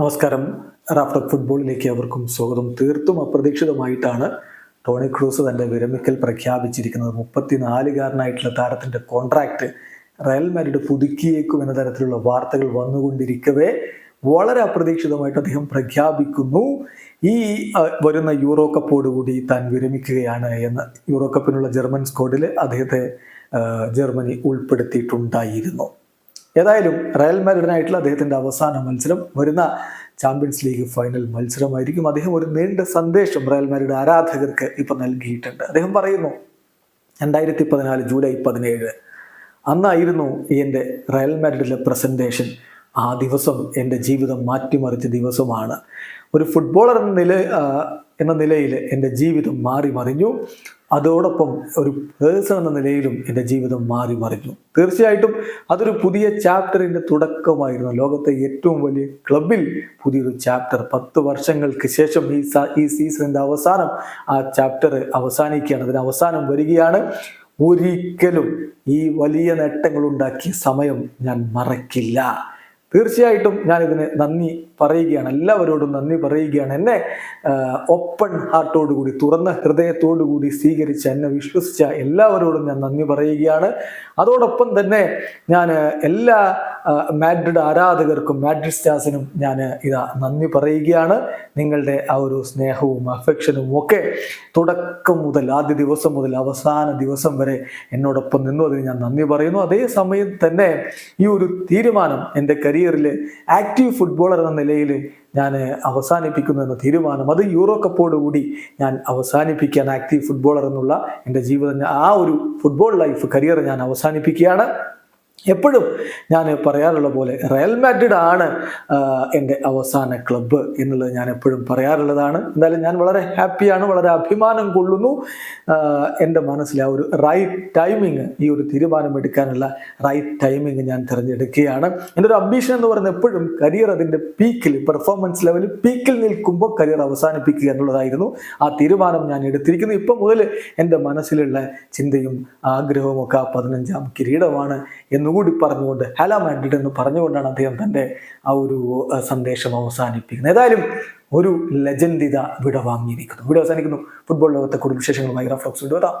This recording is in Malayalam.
നമസ്കാരം. റാഫ്റ്റർ ഫുട്ബോളിലേക്ക് അവർക്കും സ്വാഗതം. തീർത്തും അപ്രതീക്ഷിതമായിട്ടാണ് ടോണി ക്രൂസ് തന്റെ വിരമിക്കൽ പ്രഖ്യാപിച്ചിരിക്കുന്നത്. മുപ്പത്തിനാലുകാരനായിട്ടുള്ള താരത്തിന്റെ കോൺട്രാക്ട് റയൽ മാരിഡ് പുതുക്കിയേക്കും എന്ന തരത്തിലുള്ള വാർത്തകൾ വന്നുകൊണ്ടിരിക്കവേ വളരെ അപ്രതീക്ഷിതമായിട്ട് അദ്ദേഹം പ്രഖ്യാപിക്കുന്നു. ഈ വരുന്ന യൂറോ കപ്പോടുകൂടി താൻ വിരമിക്കുകയാണ് എന്ന് യൂറോ കപ്പിനുള്ള ജർമ്മൻ സ്ക്വാഡിൽ അദ്ദേഹത്തെ ജർമ്മനി ഉൾപ്പെടുത്തിയിട്ടുണ്ടായിരുന്നു. ഏതായാലും റയൽ മാരിഡിനായിട്ടുള്ള അദ്ദേഹത്തിന്റെ അവസാന മത്സരം വരുന്ന ചാമ്പ്യൻസ് ലീഗ് ഫൈനൽ മത്സരമായിരിക്കും. അദ്ദേഹം ഒരു നീണ്ട സന്ദേശം റയൽ മാഡ്രിഡ് ആരാധകർക്ക് ഇപ്പൊ നൽകിയിട്ടുണ്ട്. അദ്ദേഹം പറയുന്നു രണ്ടായിരത്തി പതിനാല് ജൂലൈ പതിനേഴ്. അന്നായിരുന്നു എന്റെ റയൽ മാരിഡിലെ പ്രസന്റേഷൻ ആ ദിവസം എന്റെ ജീവിതം മാറ്റിമറിച്ച ദിവസമാണ്. ഒരു ഫുട്ബോളർ എന്ന നില എന്ന നിലയിൽ എന്റെ ജീവിതം മാറി മറിഞ്ഞു. അതോടൊപ്പം ഒരു പേഴ്സൺ എന്ന നിലയിലും എന്റെ ജീവിതം മാറി മറിഞ്ഞു. തീർച്ചയായിട്ടും അതൊരു പുതിയ ചാപ്റ്ററിന്റെ തുടക്കമായിരുന്നു. ലോകത്തെ ഏറ്റവും വലിയ ക്ലബിൽ പുതിയൊരു ചാപ്റ്റർ പത്ത് വർഷങ്ങൾക്ക് ശേഷം ഈ ഈ സീസണിന്റെ അവസാനം ആ ചാപ്റ്റർ അവസാനിക്കുകയാണ്. അതിന് അവസാനം വരികയാണ്. ഒരിക്കലും ഈ വലിയ നേട്ടങ്ങൾ ഉണ്ടാക്കിയ സമയം ഞാൻ മറക്കില്ല. തീർച്ചയായിട്ടും ഞാൻ ഇതിന് നന്ദി പറയുകയാണ് എല്ലാവരോടും നന്ദി പറയുകയാണ്. എന്നെ ഓപ്പൺ ഹാർട്ടോടുകൂടി തുറന്ന ഹൃദയത്തോടുകൂടി സ്വീകരിച്ച എന്നെ വിശ്വസിച്ച എല്ലാവരോടും ഞാൻ നന്ദി പറയുകയാണ്. അതോടൊപ്പം തന്നെ ഞാൻ എല്ലാ മാഡ്രിഡ് ആരാധകർക്കും മാഡ്രിഡ് സ്റ്റാസിനും ഞാൻ ഇതാ നന്ദി പറയുകയാണ്. നിങ്ങളുടെ ആ ഒരു സ്നേഹവും അഫെക്ഷനും ഒക്കെ തുടക്കം മുതൽ ആദ്യ ദിവസം മുതൽ അവസാന ദിവസം വരെ എന്നോടൊപ്പം നിന്നു. അതിന് ഞാൻ നന്ദി പറയുന്നു. അതേ സമയം തന്നെ ഈ ഒരു തീരുമാനം എന്റെ കരിയറിൽ ആക്റ്റീവ് ഫുട്ബോളർ എന്ന നിലയിൽ ഞാൻ അവസാനിപ്പിക്കുന്നു എന്ന തീരുമാനം. അത് യൂറോ കപ്പോടുകൂടി ഞാൻ അവസാനിപ്പിക്കാൻ ആക്റ്റീവ് ഫുട്ബോളർ എന്നുള്ള എന്റെ ജീവിതം ആ ഒരു ഫുട്ബോൾ ലൈഫ് കരിയർ ഞാൻ അവസാനിപ്പിക്കുകയാണ്. എപ്പോഴും ഞാൻ പറയാറുള്ള പോലെ റയൽ മാഡ്രിഡ് ആണ് എന്റെ അവസാന ക്ലബ്ബ് എന്നുള്ളത് ഞാൻ എപ്പോഴും പറയാറുള്ളതാണ്. എന്തായാലും ഞാൻ വളരെ ഹാപ്പിയാണ് വളരെ അഭിമാനം കൊള്ളുന്നു. എന്റെ മനസ്സിൽ ആ ഒരു റൈറ്റ് ടൈമിങ് ഈ ഒരു തീരുമാനം എടുക്കാനുള്ള റൈറ്റ് ടൈമിങ് ഞാൻ തിരഞ്ഞെടുക്കുകയാണ്. എന്റെ ഒരു അംബീഷൻ എന്ന് പറയുന്നത് എപ്പോഴും കരിയർ അതിന്റെ പീക്കിൽ പെർഫോമൻസ് ലെവലിൽ പീക്കിൽ നിൽക്കുമ്പോൾ കരിയർ അവസാനിപ്പിക്കുക എന്നുള്ളതായിരുന്നു ആ തീരുമാനം ഞാൻ എടുത്തിരിക്കുന്നു. ഇപ്പം മുതൽ എന്റെ മനസ്സിലുള്ള ചിന്തയും ആഗ്രഹവും ഒക്കെ ആ പതിനഞ്ചാം കിരീടമാണ് എന്നുകൂടി പറഞ്ഞുകൊണ്ട് ഹല മാഡ്രിഡ് എന്ന് പറഞ്ഞുകൊണ്ടാണ് അദ്ദേഹം തന്റെ ആ ഒരു സന്ദേശം അവസാനിപ്പിക്കുന്നത്. ഏതായാലും ഒരു ലജന്തിത വിടവാങ്ങിയിരിക്കുന്നു. വിട വാങ്ങിയിരിക്കുന്നു അവസാനിക്കുന്നു ഫുട്ബോൾ ലോകത്തെ കൂടുതൽ വിശേഷങ്ങളുമായി റഫ്ലോക്സ് വിടുവതാം